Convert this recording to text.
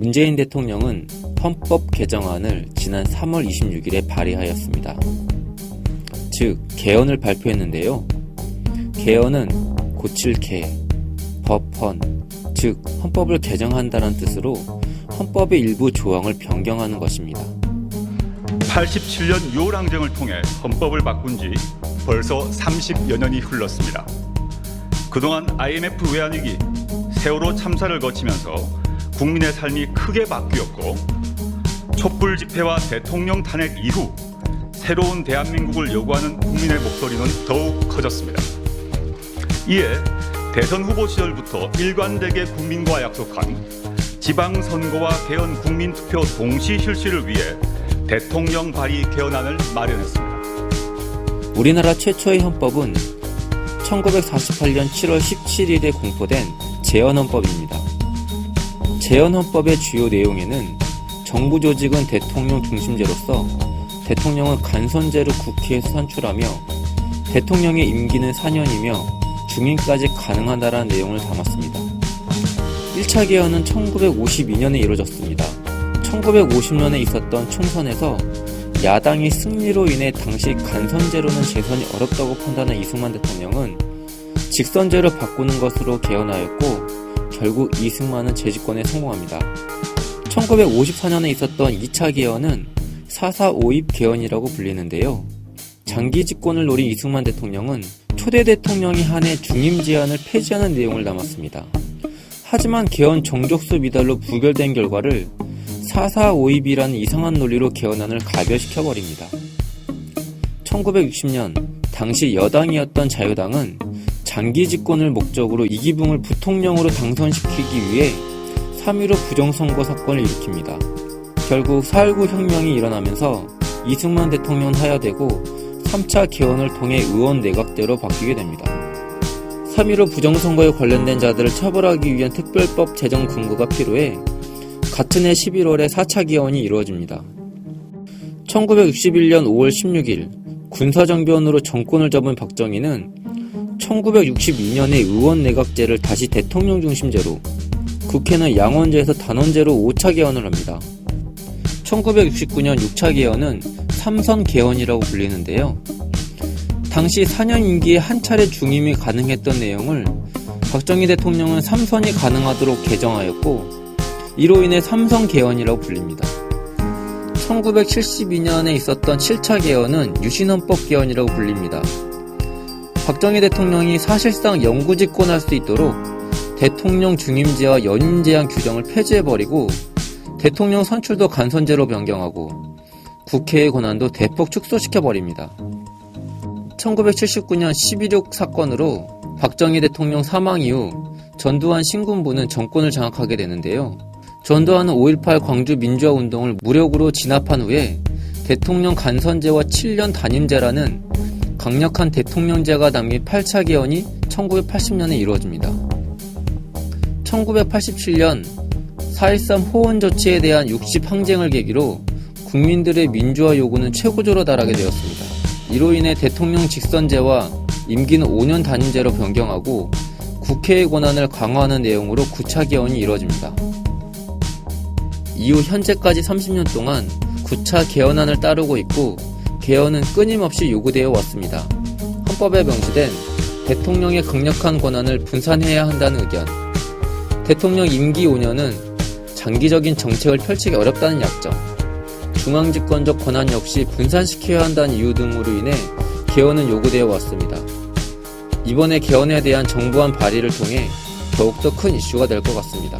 문재인 대통령은 헌법 개정안을 지난 3월 26일에 발의하였습니다. 즉, 개헌을 발표했는데요. 개헌은 고칠 개, 법헌, 즉, 헌법을 개정한다는 뜻으로 헌법의 일부 조항을 변경하는 것입니다. 87년 요랑정을 통해 헌법을 바꾼 지 벌써 30여 년이 흘렀습니다. 그동안 IMF 외환위기, 세월호 참사를 거치면서 국민의 삶이 크게 바뀌었고 촛불 집회와 대통령 탄핵 이후 새로운 대한민국을 요구하는 국민의 목소리는 더욱 커졌습니다. 이에 대선 후보 시절부터 일관되게 국민과 약속한 지방선거와 개헌 국민투표 동시 실시를 위해 대통령 발의 개헌안을 마련했습니다. 우리나라 최초의 헌법은 1948년 7월 17일에 공포된 재헌헌법입니다. 재헌헌법의 주요 내용에는 정부 조직은 대통령 중심제로서 대통령은 간선제로 국회에서 선출하며 대통령의 임기는 4년이며 중임까지 가능하다라는 내용을 담았습니다. 1차 개헌은 1952년에 이루어졌습니다. 1950년에 있었던 총선에서 야당이 승리로 인해 당시 간선제로는 재선이 어렵다고 판단한 이승만 대통령은 직선제로 바꾸는 것으로 개헌하였고 결국 이승만은 재집권에 성공합니다. 1954년에 있었던 2차 개헌은 4.4.5입 개헌이라고 불리는데요. 장기 집권을 노린 이승만 대통령은 초대 대통령이 한해 중임 제한을 폐지하는 내용을 담았습니다. 하지만 개헌 정족수 미달로 부결된 결과를 4.4.5입이라는 이상한 논리로 개헌안을 가결시켜버립니다. 1960년 당시 여당이었던 자유당은 장기 집권을 목적으로 이기붕을 부통령으로 당선시키기 위해 3.15 부정선거 사건을 일으킵니다. 결국 4.19 혁명이 일어나면서 이승만 대통령은 하야되고 3차 개헌을 통해 의원 내각대로 바뀌게 됩니다. 3.15 부정선거에 관련된 자들을 처벌하기 위한 특별법 제정 근거가 필요해 같은 해 11월에 4차 개헌이 이루어집니다. 1961년 5월 16일 군사정변으로 정권을 잡은 박정희는 1962년에 의원 내각제를 다시 대통령 중심제로 국회는 양원제에서 단원제로 5차 개헌을 합니다. 1969년 6차 개헌은 삼선 개헌이라고 불리는데요. 당시 4년 임기에 한 차례 중임이 가능했던 내용을 박정희 대통령은 3선이 가능하도록 개정하였고 이로 인해 삼선 개헌이라고 불립니다. 1972년에 있었던 7차 개헌은 유신헌법 개헌이라고 불립니다. 박정희 대통령이 사실상 영구 집권할 수 있도록 대통령 중임제와 연임 제한 규정을 폐지해버리고 대통령 선출도 간선제로 변경하고 국회의 권한도 대폭 축소시켜버립니다. 1979년 11.6 사건으로 박정희 대통령 사망 이후 전두환 신군부는 정권을 장악하게 되는데요. 전두환은 5.18 광주 민주화 운동을 무력으로 진압한 후에 대통령 간선제와 7년 단임제라는 강력한 대통령제가 담긴 8차 개헌이 1980년에 이루어집니다. 1987년 4.13 호원 조치에 대한 60 항쟁을 계기로 국민들의 민주화 요구는 최고조로 달하게 되었습니다. 이로 인해 대통령 직선제와 임기는 5년 단임제로 변경하고 국회의 권한을 강화하는 내용으로 9차 개헌이 이루어집니다. 이후 현재까지 30년 동안 9차 개헌안을 따르고 있고 개헌은 끊임없이 요구되어 왔습니다. 헌법에 명시된 대통령의 강력한 권한을 분산해야 한다는 의견, 대통령 임기 5년은 장기적인 정책을 펼치기 어렵다는 약점, 중앙집권적 권한 역시 분산시켜야 한다는 이유 등으로 인해 개헌은 요구되어 왔습니다. 이번에 개헌에 대한 정부안 발의를 통해 더욱더 큰 이슈가 될 것 같습니다.